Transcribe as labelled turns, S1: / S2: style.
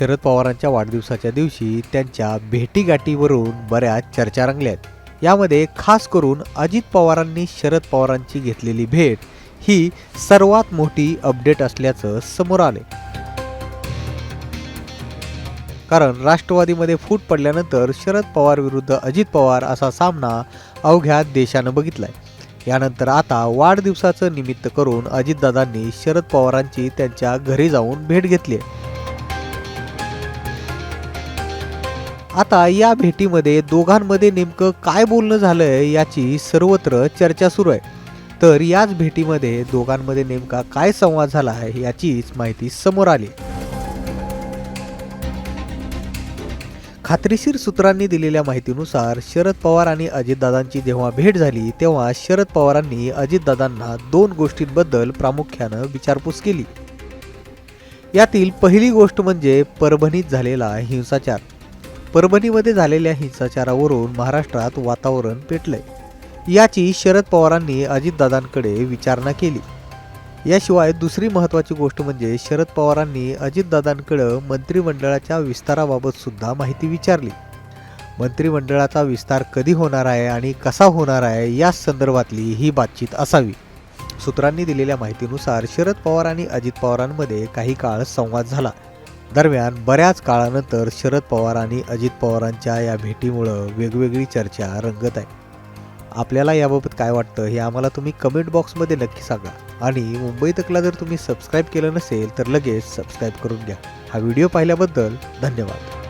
S1: शरद पवारांच्या वाढदिवसाच्या दिवशी त्यांच्या भेटीगाठीवरून बऱ्याच चर्चा रंगल्या आहेत यामध्ये खास करून अजित पवारांनी शरद पवारांची घेतलेली भेट ही सर्वात मोठी अपडेट असल्याचं समोर आले कारण राष्ट्रवादीमध्ये फूट पडल्यानंतर शरद पवार विरुद्ध अजित पवार असा सामना अवघ्या देशानं बघितलाय. यानंतर आता वाढदिवसाचं निमित्त करून अजितदादांनी शरद पवारांची त्यांच्या घरी जाऊन भेट घेतली आहे. आता या भेटीमध्ये दोघांमध्ये नेमकं काय बोलणं झालंय याची सर्वत्र चर्चा सुरू आहे. तर याच भेटीमध्ये दोघांमध्ये नेमका काय संवाद झाला आहे याचीच माहिती समोर आली. खात्रीशीर सूत्रांनी दिलेल्या माहितीनुसार शरद पवार आणि अजितदादांची जेव्हा भेट झाली तेव्हा शरद पवारांनी अजितदादांना दोन गोष्टींबद्दल प्रामुख्यानं विचारपूस केली. यातील पहिली गोष्ट म्हणजे परभणीत झालेला हिंसाचार. परभणीमध्ये झालेल्या हिंसाचारावरून महाराष्ट्रात वातावरण पेटलंय. याची शरद पवारांनी अजितदादांकडे विचारणा केली. याशिवाय दुसरी महत्त्वाची गोष्ट म्हणजे शरद पवारांनी अजितदादांकडं मंत्रिमंडळाच्या विस्ताराबाबत सुद्धा माहिती विचारली. मंत्रिमंडळाचा विस्तार कधी होणार आहे आणि कसा होणार आहे या संदर्भातली ही बातचीत असावी. सूत्रांनी दिलेल्या माहितीनुसार शरद पवार आणि अजित पवारांमध्ये काही काळ संवाद झाला. दरम्यान बऱ्याच काळानंतर शरद पवार आणि अजित पवारांच्या या भेटीमुळं वेगवेगळी चर्चा रंगत आहे. आपल्याला याबाबत काय वाटतं हे आम्हाला तुम्ही कमेंट बॉक्समध्ये नक्की सांगा. आणि मुंबई तकला जर तुम्ही सबस्क्राईब केलं नसेल तर लगेच सबस्क्राईब करून घ्या. हा व्हिडिओ पाहिल्याबद्दल धन्यवाद.